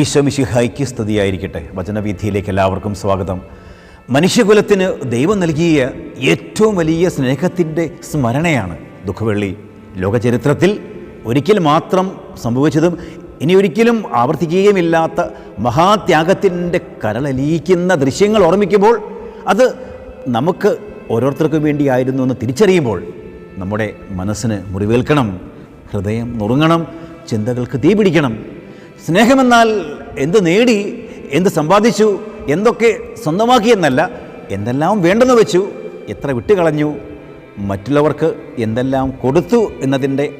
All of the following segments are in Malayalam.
ഈശോ മിശിഹായ്ക്ക് സ്തുതിയായിരിക്കട്ടെ. വചനവിധിയിലേക്ക് എല്ലാവർക്കും സ്വാഗതം. മനുഷ്യകുലത്തിന് ദൈവം നൽകിയ ഏറ്റവും വലിയ സ്നേഹത്തിന്റെ സ്മരണയാണ് ദുഃഖവെള്ളി. ലോകചരിത്രത്തിൽ ഒരിക്കൽ മാത്രം സംഭവിച്ചതും ഇനി ഒരിക്കലും ആവർത്തിക്കുകയുമില്ലാത്ത മഹാത്യാഗത്തിന്റെ കരളലിയിക്കുന്ന ദൃശ്യങ്ങൾ ഓർമ്മിക്കുമ്പോൾ അത് നമുക്ക് ഓരോരുത്തർക്കും വേണ്ടിയായിരുന്നു എന്ന് തിരിച്ചറിയുമ്പോൾ നമ്മുടെ മനസ്സിന് മുറിവേൽക്കണം ഹൃദയം നുറുങ്ങണം ചിന്തകൾക്ക് തീ പിടിക്കണം സ്നേഹമെന്നാൽ എന്ത് നേടി എന്ത് സമ്പാദിച്ചു എന്തൊക്കെ സ്വന്തമാക്കിയെന്നല്ല എന്തെല്ലാം വേണ്ടെന്ന് വെച്ചു എത്ര വിട്ടുകളഞ്ഞു മറ്റുള്ളവർക്ക് എന്തെല്ലാം കൊടുത്തു എന്നതിന്റെ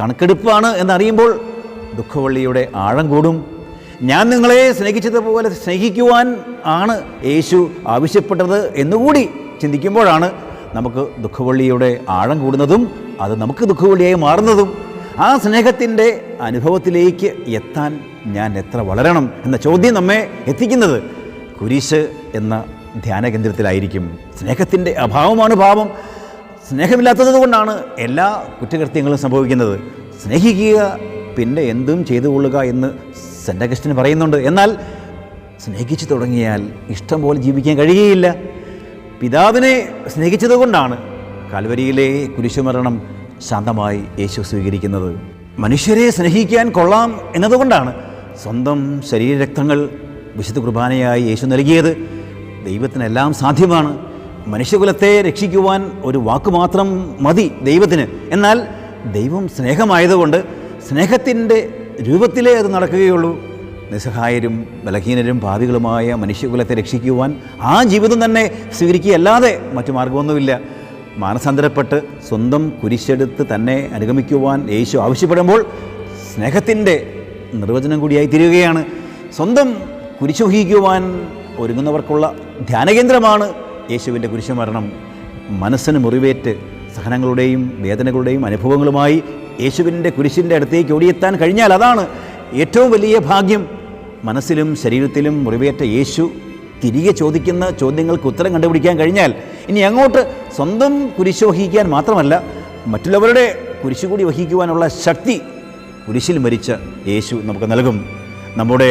കണക്കെടുപ്പാണ് എന്നറിയുമ്പോൾ ദുഃഖവള്ളിയുടെ ആഴം കൂടും. ഞാൻ നിങ്ങളെ സ്നേഹിച്ചതുപോലെ സ്നേഹിക്കുവാൻ ആണ് യേശു ആവശ്യപ്പെട്ടത് എന്നുകൂടി ചിന്തിക്കുമ്പോഴാണ് നമുക്ക് ദുഃഖവള്ളിയുടെ ആഴം കൂടുന്നതും അത് നമുക്ക് ദുഃഖവള്ളിയായി മാറുന്നതും ആ സ്നേഹത്തിന്റെ അനുഭവത്തിലേക്ക് എത്താൻ ഞാൻ എത്ര വളരണം എന്ന ചോദ്യം നമ്മെ എത്തിക്കുന്നത് കുരിശ് എന്ന ധ്യാന കേന്ദ്രത്തിലായിരിക്കും. സ്നേഹത്തിന്റെ അഭാവമാണ് പാപം. സ്നേഹമില്ലാത്തത് കൊണ്ടാണ് എല്ലാ കുറ്റകൃത്യങ്ങളും സംഭവിക്കുന്നത്. സ്നേഹിക്കുക പിന്നെ എന്തും ചെയ്തു കൊള്ളുക എന്ന് സെന്റ കൃഷ്ണൻ പറയുന്നുണ്ട്. എന്നാൽ സ്നേഹിച്ചു തുടങ്ങിയാൽ ഇഷ്ടം പോലെ ജീവിക്കാൻ കഴിയുകയില്ല. പിതാവിനെ സ്നേഹിച്ചതുകൊണ്ടാണ് കാൽവരിയിലെ കുരിശുമരണം ശാന്തമായി യേശു സ്വീകരിക്കുന്നത്. മനുഷ്യരെ സ്നേഹിക്കാൻ കൊള്ളാം എന്നതുകൊണ്ടാണ് സ്വന്തം ശരീരരക്തങ്ങൾ വിശുദ്ധ കുർബാനയായി യേശു നൽകിയത്. ദൈവത്തിനെല്ലാം സാധ്യമാണ്. മനുഷ്യകുലത്തെ രക്ഷിക്കുവാൻ ഒരു വാക്ക് മാത്രം മതി ദൈവത്തിന്. എന്നാൽ ദൈവം സ്നേഹമായതുകൊണ്ട് സ്നേഹത്തിന്റെ രൂപത്തിലേ അത് നടക്കുകയുള്ളൂ. നിസ്സഹായരും ബലഹീനരും ഭാവികളുമായ മനുഷ്യകുലത്തെ രക്ഷിക്കുവാൻ ആ ജീവിതം തന്നെ സ്വീകരിക്കുകയല്ലാതെ മറ്റു മാർഗമൊന്നുമില്ല. മാനസാന്തരപ്പെട്ട് സ്വന്തം കുരിശെടുത്ത് തന്നെ അനുഗമിക്കുവാൻ യേശു ആവശ്യപ്പെടുമ്പോൾ സ്നേഹത്തിന്റെ നിർവചനം കൂടിയായി തീരുകയാണ്. സ്വന്തം കുരിശോഹിക്കുവാൻ ഒരുങ്ങുന്നവർക്കുള്ള ധ്യാനകേന്ദ്രമാണ് യേശുവിന്റെ കുരിശുമരണം മനസ്സിന് മുറിവേറ്റ് സഹനങ്ങളുടെയും വേദനകളുടെയും അനുഭവങ്ങളുമായി യേശുവിന്റെ കുരിശിന്റെ അടുത്തേക്ക് ഓടിയെത്താൻ കഴിഞ്ഞാൽ അതാണ് ഏറ്റവും വലിയ ഭാഗ്യം. മനസ്സിലും ശരീരത്തിലും മുറിവേറ്റ യേശു തിരികെ ചോദിക്കുന്ന ചോദ്യങ്ങൾക്ക് ഉത്തരം കണ്ടുപിടിക്കാൻ കഴിഞ്ഞാൽ ഇനി അങ്ങോട്ട് സ്വന്തം കുരിശ് വഹിക്കാൻ മാത്രമല്ല മറ്റുള്ളവരുടെ കുരിശ് കൂടി വഹിക്കുവാനുള്ള ശക്തി കുരിശിൽ മരിച്ച യേശു നമുക്ക് നൽകും. നമ്മുടെ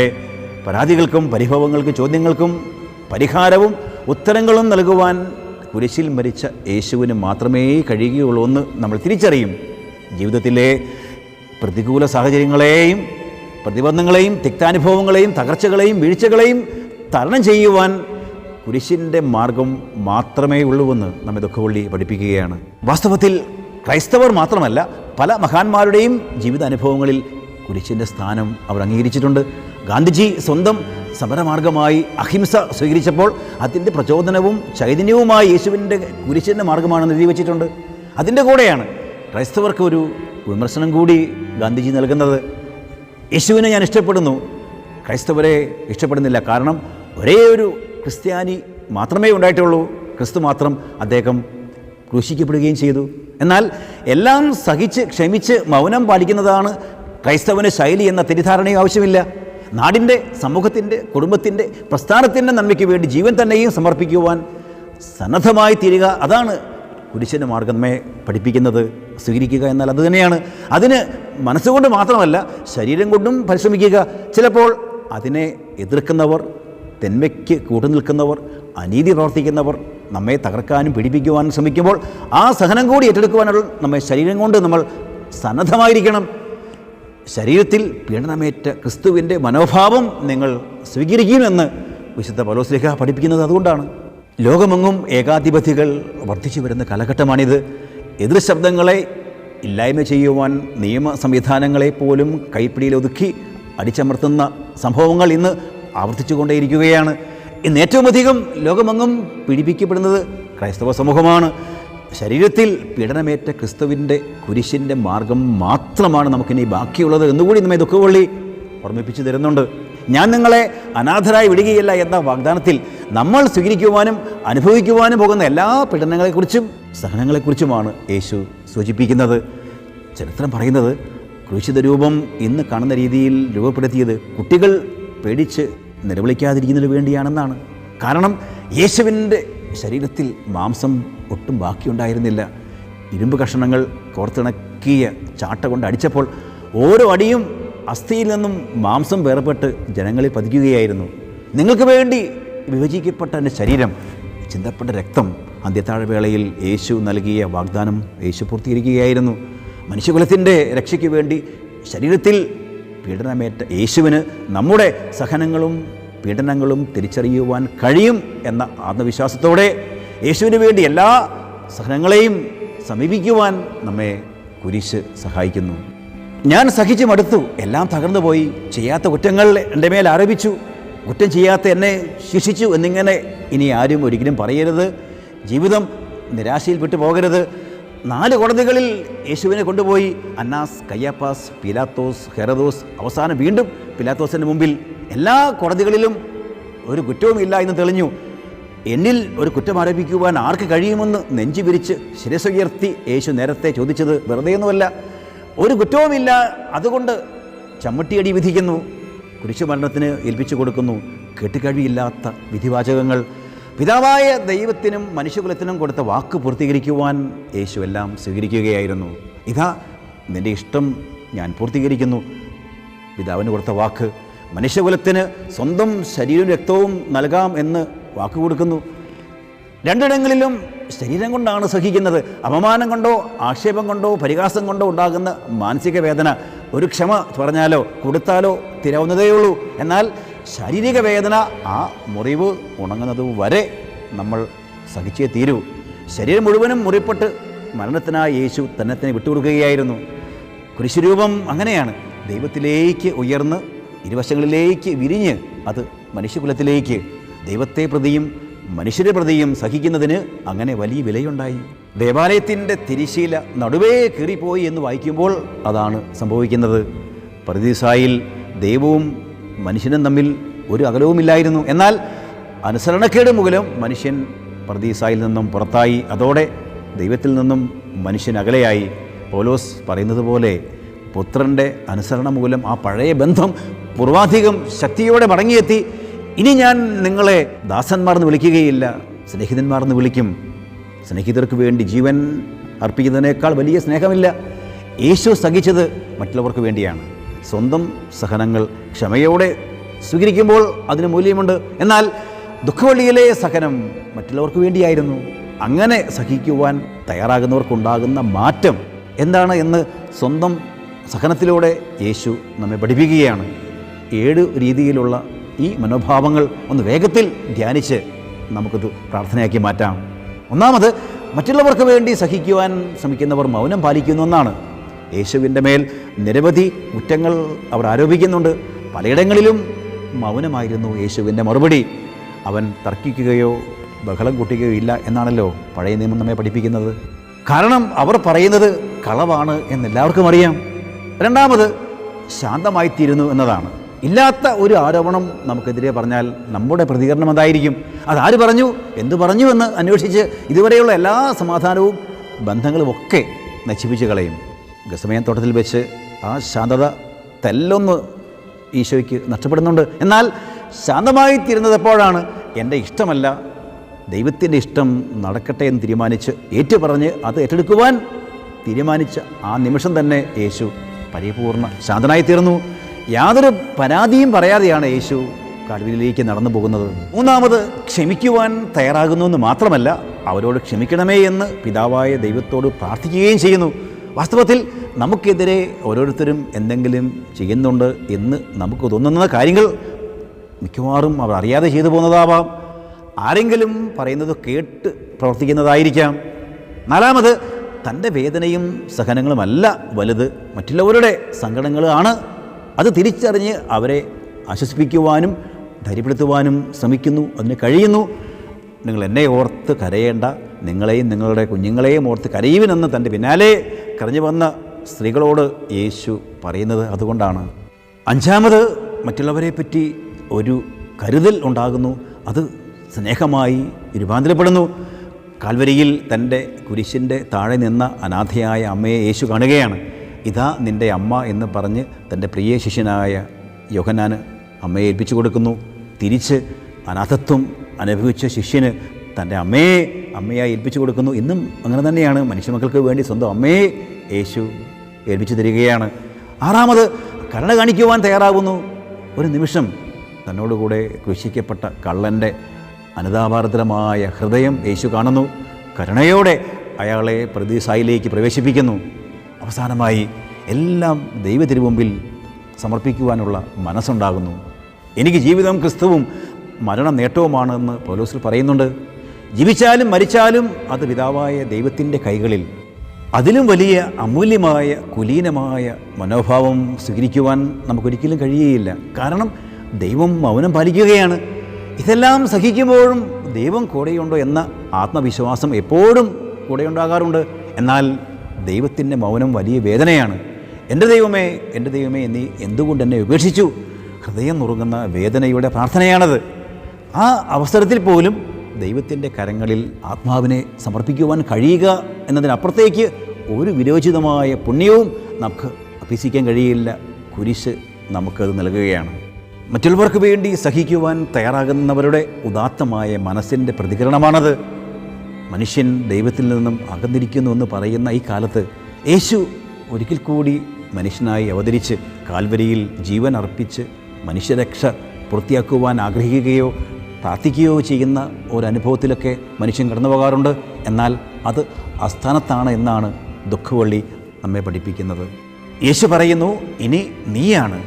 പരാതികൾക്കും പരിഭവങ്ങൾക്കും ചോദ്യങ്ങൾക്കും പരിഹാരവും ഉത്തരങ്ങളും നൽകുവാൻ കുരിശിൽ മരിച്ച യേശുവിന് മാത്രമേ കഴിയുകയുള്ളൂ എന്ന് നമ്മൾ തിരിച്ചറിയും. ജീവിതത്തിലെ പ്രതികൂല സാഹചര്യങ്ങളെയും പ്രതിബന്ധങ്ങളെയും തിക്താനുഭവങ്ങളെയും തകർച്ചകളെയും വീഴ്ചകളെയും തരണം ചെയ്യുവാൻ കുരിശിന്റെ മാർഗം മാത്രമേ ഉള്ളൂവെന്ന് നമ്മെ ദുഃഖവള്ളി പഠിപ്പിക്കുകയാണ്. വാസ്തവത്തിൽ ക്രൈസ്തവർ മാത്രമല്ല പല മഹാന്മാരുടെയും ജീവിതാനുഭവങ്ങളിൽ കുരിശിന്റെ സ്ഥാനം അവർ അംഗീകരിച്ചിട്ടുണ്ട്. ഗാന്ധിജി സ്വന്തം സമരമാർഗമായി അഹിംസ സ്വീകരിച്ചപ്പോൾ അതിന്റെ പ്രചോദനവും ചൈതന്യവുമായി യേശുവിന്റെ കുരിശിന്റെ മാർഗമാണെന്ന് എഴുതി വച്ചിട്ടുണ്ട്. അതിന്റെ കൂടെയാണ് ക്രൈസ്തവർക്ക് ഒരു വിമർശനം കൂടി ഗാന്ധിജി നൽകുന്നത്. യേശുവിനെ ഞാൻ ഇഷ്ടപ്പെടുന്നു. ക്രൈസ്തവരെ ഇഷ്ടപ്പെടുന്നില്ല. കാരണം ഒരേ ഒരു ക്രിസ്ത്യാനി മാത്രമേ ഉണ്ടായിട്ടുള്ളൂ. ക്രിസ്തു മാത്രം അദ്ദേഹം ക്രൂശിക്കപ്പെടുകയും ചെയ്തു. എന്നാൽ എല്ലാം സഹിച്ച് ക്ഷമിച്ച് മൗനം പാലിക്കുന്നതാണ് ക്രൈസ്തവന് ശൈലി എന്ന തെറ്റിദ്ധാരണയും ആവശ്യമില്ല. നാടിന്റെ സമൂഹത്തിന്റെ കുടുംബത്തിന്റെ പ്രസ്ഥാനത്തിന്റെ നന്മയ്ക്ക് വേണ്ടി ജീവൻ തന്നെയും സമർപ്പിക്കുവാൻ സന്നദ്ധമായി തീരുക അതാണ് കുരിശിന്റെ മാർഗം നമ്മെ പഠിപ്പിക്കുന്നത്. സ്വീകരിക്കുക എന്നാൽ അത് തന്നെയാണ്. അതിന് മനസ്സുകൊണ്ട് മാത്രമല്ല ശരീരം കൊണ്ടും പരിശ്രമിക്കുക. ചിലപ്പോൾ അതിനെ എതിർക്കുന്നവർ തെന്മയ്ക്ക് കൂട്ടുനിൽക്കുന്നവർ അനീതി പ്രവർത്തിക്കുന്നവർ നമ്മെ തകർക്കാനും പീഡിപ്പിക്കുവാനും ശ്രമിക്കുമ്പോൾ ആ സഹനം കൂടി ഏറ്റെടുക്കുവാനുള്ള നമ്മെ ശരീരം കൊണ്ട് നമ്മൾ സന്നദ്ധമായിരിക്കണം. ശരീരത്തിൽ പീഡനമേറ്റ ക്രിസ്തുവിന്റെ മനോഭാവം നിങ്ങൾ സ്വീകരിക്കുമെന്ന് വിശുദ്ധ പലോസ്ലിഹ പഠിപ്പിക്കുന്നത് അതുകൊണ്ടാണ്. ലോകമെങ്ങും ഏകാധിപതികൾ വർദ്ധിച്ചു വരുന്ന കാലഘട്ടമാണിത്. എതിർ ശബ്ദങ്ങളെ ഇല്ലായ്മ ചെയ്യുവാൻ നിയമ സംവിധാനങ്ങളെ പോലും കൈപ്പിടിയിൽ ഒതുക്കി അടിച്ചമർത്തുന്ന സംഭവങ്ങൾ ഇന്ന് ആവർത്തിച്ചുകൊണ്ടേയിരിക്കുകയാണ്. ഇന്ന് ഏറ്റവും അധികം ലോകമെങ്ങും പീഡിപ്പിക്കപ്പെടുന്നത് ക്രൈസ്തവ സമൂഹമാണ്. ശരീരത്തിൽ പീഡനമേറ്റ ക്രിസ്തുവിന്റെ കുരിശിന്റെ മാർഗം മാത്രമാണ് നമുക്കിനി ബാക്കിയുള്ളത് എന്നുകൂടി നമ്മെ ദുഃഖവള്ളി ഓർമ്മിപ്പിച്ചു തരുന്നുണ്ട്. ഞാൻ നിങ്ങളെ അനാഥരായി വിടുകയില്ല എന്ന വാഗ്ദാനത്തിൽ നമ്മൾ സ്വീകരിക്കുവാനും അനുഭവിക്കുവാനും പോകുന്ന എല്ലാ പീഡനങ്ങളെക്കുറിച്ചും സഹനങ്ങളെക്കുറിച്ചുമാണ് യേശു സൂചിപ്പിക്കുന്നത്. ചരിത്രം പറയുന്നത് ക്രൂശിത രൂപം ഇന്ന് കാണുന്ന രീതിയിൽ രൂപപ്പെടുത്തിയത് കുട്ടികൾ പേടിച്ച് നിലവിളിക്കാതിരിക്കുന്നതിന് വേണ്ടിയാണെന്നാണ്. കാരണം യേശുവിന്റെ ശരീരത്തിൽ മാംസം ഒട്ടും ബാക്കിയുണ്ടായിരുന്നില്ല. ഇരുമ്പ് കഷണങ്ങൾ കോർത്തിണക്കിയ ചാട്ട കൊണ്ട് അടിച്ചപ്പോൾ ഓരോ അടിയും അസ്ഥിയിൽ നിന്നും മാംസം വേർപെട്ട് ജനങ്ങളിൽ പതിക്കുകയായിരുന്നു. നിങ്ങൾക്ക് വേണ്ടി വിഭജിക്കപ്പെട്ട എന്റെ ശരീരം ചിന്തപ്പെട്ട രക്തം അന്ത്യത്താഴവേളയിൽ യേശു നൽകിയ വാഗ്ദാനം യേശു പൂർത്തീകരിക്കുകയായിരുന്നു. മനുഷ്യകുലത്തിന്റെ രക്ഷയ്ക്ക് വേണ്ടി ശരീരത്തിൽ പീഡനമേറ്റ യേശുവിന് നമ്മുടെ സഹനങ്ങളും പീഡനങ്ങളും തിരിച്ചറിയുവാൻ കഴിയും എന്ന ആത്മവിശ്വാസത്തോടെ യേശുവിന് വേണ്ടി എല്ലാ സഹനങ്ങളെയും സമീപിക്കുവാൻ നമ്മെ കുരിശ് സഹായിക്കുന്നു. ഞാൻ സഹിച്ചു മടുത്തു. എല്ലാം തകർന്നു പോയി. ചെയ്യാത്ത കുറ്റങ്ങൾ എന്റെ മേൽ ആരോപിച്ചു. കുറ്റം ചെയ്യാത്ത എന്നെ ശിക്ഷിച്ചു എന്നിങ്ങനെ ഇനി ആരും ഒരിക്കലും പറയരുത്. ജീവിതം നിരാശയിൽ വിട്ടു പോകരുത് നാല് കോടതികളിൽ യേശുവിനെ കൊണ്ടുപോയി. അന്നാസ് കയ്യാപ്പാസ് പിലാത്തോസ് ഹെറദോസ് അവസാനം വീണ്ടും പിലാത്തോസിന്റെ മുമ്പിൽ എല്ലാ കോടതികളിലും ഒരു കുറ്റവുമില്ല എന്ന് തെളിഞ്ഞു. എന്നിൽ ഒരു കുറ്റം ആരോപിക്കുവാൻ ആർക്ക് കഴിയുമെന്ന് നെഞ്ചു വിരിച്ച് ശിരസുയർത്തി യേശു നേരത്തെ ചോദിച്ചത് വെറുതെയൊന്നുമല്ല. ഒരു കുറ്റവുമില്ല അതുകൊണ്ട് ചമ്മട്ടിയടി വിധിക്കുന്നു. കുരിശുമരണത്തിന് ഏൽപ്പിച്ചു കൊടുക്കുന്നു. കെട്ടുകഴിയില്ലാത്ത വിധിവാചകങ്ങൾ പിതാവായ ദൈവത്തിനും മനുഷ്യകുലത്തിനും കൊടുത്ത വാക്ക് പൂർത്തീകരിക്കുവാൻ യേശു എല്ലാം സ്വീകരിക്കുകയായിരുന്നു. ഇതാ നിന്റെ ഇഷ്ടം ഞാൻ പൂർത്തീകരിക്കുന്നു. പിതാവിന് കൊടുത്ത വാക്ക് മനുഷ്യകുലത്തിന് സ്വന്തം ശരീരവും രക്തവും നൽകാം എന്ന് വാക്ക് കൊടുക്കുന്നു. രണ്ടിടങ്ങളിലും ശരീരം കൊണ്ടാണ് സഹിക്കുന്നത്. അപമാനം കൊണ്ടോ ആക്ഷേപം കൊണ്ടോ പരിഹാസം കൊണ്ടോ ഉണ്ടാകുന്ന മാനസിക വേദന. ഒരു ക്ഷമ പറഞ്ഞാലോ കൊടുത്താലോ തീരാവുന്നതേയുള്ളൂ. എന്നാൽ ശാരീരിക വേദന ആ മുറിവ് ഉണങ്ങുന്നത് വരെ നമ്മൾ സഹിച്ചേ തീരൂ. ശരീരം മുഴുവനും മുറിപ്പെട്ട് മരണത്തിനായി യേശു തന്നെ തന്നെ വിട്ടുകൊടുക്കുകയായിരുന്നു. കുരിശുരൂപം അങ്ങനെയാണ്. ദൈവത്തിലേക്ക് ഉയർന്ന് ഇരുവശങ്ങളിലേക്ക് വിരിഞ്ഞ് അത് മനുഷ്യകുലത്തിലേക്ക് ദൈവത്തെ പ്രതിയും മനുഷ്യരെ പ്രതിയും സഹിക്കുന്നതിന് അങ്ങനെ വലിയ വിലയുണ്ടായി. ദേവാലയത്തിന്റെ തിരിശീല നടുവേ കീറിപ്പോയി എന്ന് വായിക്കുമ്പോൾ അതാണ് സംഭവിക്കുന്നത്. പ്രതിസായിൽ ദൈവവും മനുഷ്യനും തമ്മിൽ ഒരു അകലവുമില്ലായിരുന്നു. എന്നാൽ അനുസരണക്കേട് മൂലം മനുഷ്യൻ പ്രതീസായിൽ നിന്നും പുറത്തായി. അതോടെ ദൈവത്തിൽ നിന്നും മനുഷ്യൻ അകലെയായി. പോലോസ് പറയുന്നത് പോലെ പുത്രന്റെ അനുസരണം മൂലം ആ പഴയ ബന്ധം പൂർവാധികം ശക്തിയോടെ മടങ്ങിയെത്തി. ഇനി ഞാൻ നിങ്ങളെ ദാസന്മാർ എന്ന് വിളിക്കുകയില്ല സ്നേഹിതന്മാർ എന്ന് വിളിക്കും. സ്നേഹിതർക്ക് വേണ്ടി ജീവൻ അർപ്പിക്കുന്നതിനേക്കാൾ വലിയ സ്നേഹമില്ല. യേശു സഹിച്ചത് മറ്റുള്ളവർക്ക് വേണ്ടിയാണ്. സ്വന്തം സഹനങ്ങൾ ക്ഷമയോടെ സ്വീകരിക്കുമ്പോൾ അതിന് മൂല്യമുണ്ട്. എന്നാൽ ദുഃഖവള്ളിയിലെ സഹനം മറ്റുള്ളവർക്ക് വേണ്ടിയായിരുന്നു. അങ്ങനെ സഹിക്കുവാൻ തയ്യാറാകുന്നവർക്കുണ്ടാകുന്ന മാറ്റം എന്താണ് എന്ന് സ്വന്തം സഹനത്തിലൂടെ യേശു നമ്മെ പഠിപ്പിക്കുകയാണ്. ഏഴ് രീതിയിലുള്ള ഈ മനോഭാവങ്ങൾ ഒന്ന് വേഗത്തിൽ ധ്യാനിച്ച് നമുക്കത് പ്രാർത്ഥനയാക്കി മാറ്റാം. ഒന്നാമത് മറ്റുള്ളവർക്ക് വേണ്ടി സഹിക്കുവാൻ ശ്രമിക്കുന്നവർ മൗനം പാലിക്കുന്നു എന്നാണ്. യേശുവിന്റെ മേൽ നിരവധി കുറ്റങ്ങൾ അവർ ആരോപിക്കുന്നുണ്ട്. പലയിടങ്ങളിലും മൗനമായിരുന്നു യേശുവിന്റെ മറുപടി. അവൻ തർക്കിക്കുകയോ ബഹളം കൂട്ടുകയോ ഇല്ല എന്നാണല്ലോ പഴയ നിയമം നമ്മെ പഠിപ്പിക്കുന്നത്. കാരണം അവർ പറയുന്നത് കളവാണ് എന്ന് എല്ലാവർക്കും അറിയാം. രണ്ടാമത് ശാന്തമായിത്തീരുന്നു എന്നതാണ്. ഇല്ലാത്ത ഒരു ആരോപണം നമുക്കെതിരെ പറഞ്ഞാൽ നമ്മുടെ പ്രതികരണം എന്തായിരിക്കും? അതാര് പറഞ്ഞു? എന്തു പറഞ്ഞു എന്ന് അന്വേഷിച്ച് ഇതുവരെയുള്ള എല്ലാ സമാധാനവും ബന്ധങ്ങളുമൊക്കെ നശിപ്പിച്ച് കളയും. ഗസമയൻ തോട്ടത്തിൽ വെച്ച് ആ ശാന്തത തെല്ലൊന്ന് ഈശോയ്ക്ക് നഷ്ടപ്പെടുന്നുണ്ട്. എന്നാൽ ശാന്തമായി തീരുന്നത് എപ്പോഴാണ് എന്റെ ഇഷ്ടമല്ല? ദൈവത്തിന്റെ ഇഷ്ടം നടക്കട്ടെ എന്ന് തീരുമാനിച്ച് ഏറ്റുപറഞ്ഞ് അത് ഏറ്റെടുക്കുവാൻ തീരുമാനിച്ച ആ നിമിഷം തന്നെ യേശു പരിപൂർണ ശാന്തനായി തീർന്നു യാതൊരു പരാതിയും പറയാതെയാണ് യേശു കടുവിലേക്ക് നടന്നു പോകുന്നത്. മൂന്നാമത് ക്ഷമിക്കുവാൻ തയ്യാറാകുന്നു എന്ന് മാത്രമല്ല അവരോട് ക്ഷമിക്കണമേ എന്ന് പിതാവായ ദൈവത്തോട് പ്രാർത്ഥിക്കുകയും ചെയ്യുന്നു. വാസ്തവത്തിൽ നമുക്കെതിരെ ഓരോരുത്തരും എന്തെങ്കിലും ചെയ്യുന്നുണ്ട് എന്ന് നമുക്ക് തോന്നുന്ന കാര്യങ്ങൾ മിക്കവാറും അവർ അറിയാതെ ചെയ്തു പോകുന്നതാവാം. ആരെങ്കിലും പറയുന്നത് കേട്ട് പ്രവർത്തിക്കുന്നതായിരിക്കാം. നാലാമത് തന്റെ വേദനയും സഹനങ്ങളുമല്ല വലുത്. മറ്റുള്ളവരുടെ സങ്കടങ്ങളാണ് അത് തിരിച്ചറിഞ്ഞ് അവരെ ആശ്വസിപ്പിക്കുവാനും ധൈര്യപ്പെടുത്തുവാനും ശ്രമിക്കുന്നു. അതിന് കഴിയുന്നു. നിങ്ങൾ എന്നെ ഓർത്ത് കരയേണ്ട. നിങ്ങളെയും നിങ്ങളുടെ കുഞ്ഞുങ്ങളെയും ഓർത്ത് കരയുവിനെന്ന് തന്റെ പിന്നാലെ കരഞ്ഞു വന്ന സ്ത്രീകളോട് യേശു പറയുന്നത് അതുകൊണ്ടാണ്. അഞ്ചാമത് മറ്റുള്ളവരെ പറ്റി ഒരു കരുതൽ ഉണ്ടാകുന്നു. അത് സ്നേഹമായി രൂപാന്തരപ്പെടുന്നു. കാൽവരിയിൽ തന്റെ കുരിശിന്റെ താഴെ നിന്ന അനാഥയായ അമ്മയെ യേശു കാണുകയാണ്. ഇതാ നിന്റെ അമ്മ എന്ന് പറഞ്ഞ് തന്റെ പ്രിയ ശിഷ്യനായ യോഹനാന് അമ്മയെ ഏൽപ്പിച്ചു കൊടുക്കുന്നു. തിരിച്ച് അനാഥത്വം അനുഭവിച്ച ശിഷ്യന് തന്റെ അമ്മയെ അമ്മയായി ഏൽപ്പിച്ചു കൊടുക്കുന്നു. ഇന്നും അങ്ങനെ തന്നെയാണ്. മനുഷ്യമക്കൾക്ക് വേണ്ടി സ്വന്തം അമ്മയെ യേശു ഏൽപ്പിച്ചു തരികയാണ്. ആറാമത് കരുണ കാണിക്കുവാൻ തയ്യാറാകുന്നു. ഒരു നിമിഷം തന്നോടുകൂടെ ക്രൂശിക്കപ്പെട്ട കള്ളന്റെ അനുതാപാർദ്രമായ ഹൃദയം യേശു കാണുന്നു. കരുണയോടെ അയാളെ പ്രതിസായിലേക്ക് പ്രവേശിപ്പിക്കുന്നു. അവസാനമായി എല്ലാം ദൈവ തിരുമുമ്പിൽ സമർപ്പിക്കുവാനുള്ള മനസ്സുണ്ടാകുന്നു. എനിക്ക് ജീവിതം ക്രിസ്തുവും മരണം നേട്ടവുമാണെന്ന് പൗലോസിൽ പറയുന്നുണ്ട്. ജീവിച്ചാലും മരിച്ചാലും അത് പിതാവായ ദൈവത്തിന്റെ കൈകളിൽ. അതിലും വലിയ അമൂല്യമായ കുലീനമായ മനോഭാവം സ്വീകരിക്കുവാൻ നമുക്കൊരിക്കലും കഴിയുകയില്ല. കാരണം ദൈവം മൗനം പാലിക്കുകയാണ്. ഇതെല്ലാം സഹിക്കുമ്പോഴും ദൈവം കൂടെയുണ്ടോ എന്ന ആത്മവിശ്വാസം എപ്പോഴും കൂടെയുണ്ടാകാറുണ്ട്. എന്നാൽ ദൈവത്തിന്റെ മൗനം വലിയ വേദനയാണ്. എന്റെ ദൈവമേ എന്റെ ദൈവമേ നീ എന്തുകൊണ്ട് എന്നെ ഉപേക്ഷിച്ചു? ഹൃദയം നുറുങ്ങുന്ന വേദനയുടെ പ്രാർത്ഥനയാണത്. ആ അവസരത്തിൽ പോലും ദൈവത്തിന്റെ കരങ്ങളിൽ ആത്മാവിനെ സമർപ്പിക്കുവാൻ കഴിയുക എന്നതിനപ്പുറത്തേക്ക് ഒരു വിരോചിതമായ പുണ്യവും നമുക്ക് അഭ്യസിക്കാൻ കഴിയില്ല. കുരിശ് നമുക്കത് നൽകുകയാണ്. മറ്റുള്ളവർക്ക് വേണ്ടി സഹിക്കുവാൻ തയ്യാറാകുന്നവരുടെ ഉദാത്തമായ മനസ്സിന്റെ പ്രതികരണമാണത്. മനുഷ്യൻ ദൈവത്തിൽ നിന്നും അകന്നിരിക്കുന്നു എന്ന് പറയുന്ന ഈ കാലത്ത് യേശു ഒരിക്കൽ കൂടി മനുഷ്യനായി അവതരിച്ച് കാൽവരിയിൽ ജീവൻ അർപ്പിച്ച് മനുഷ്യരക്ഷ പൂർത്തിയാക്കുവാൻ ആഗ്രഹിക്കുകയോ പ്രാർത്ഥിക്കുകയോ ചെയ്യുന്ന ഒരനുഭവത്തിലൊക്കെ മനുഷ്യൻ കടന്നു പോകാറുണ്ട്. എന്നാൽ അത് അസ്ഥാനത്താണ് എന്നാണ് ദുഃഖവള്ളി നമ്മെ പഠിപ്പിക്കുന്നത്. യേശു പറയുന്നു ഇനി നീയാണ്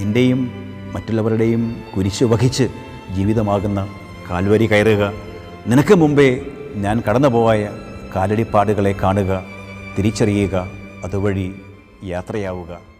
നിന്റെയും മറ്റുള്ളവരുടെയും കുരിശു വഹിച്ച് ജീവിതമാകുന്ന കാൽവരി കയറുക. നിനക്ക് മുമ്പേ ഞാൻ കടന്നുപോയ കാലടിപ്പാടുകളെ കാണുക തിരിച്ചറിയുക അതുവഴി യാത്രയാവുക.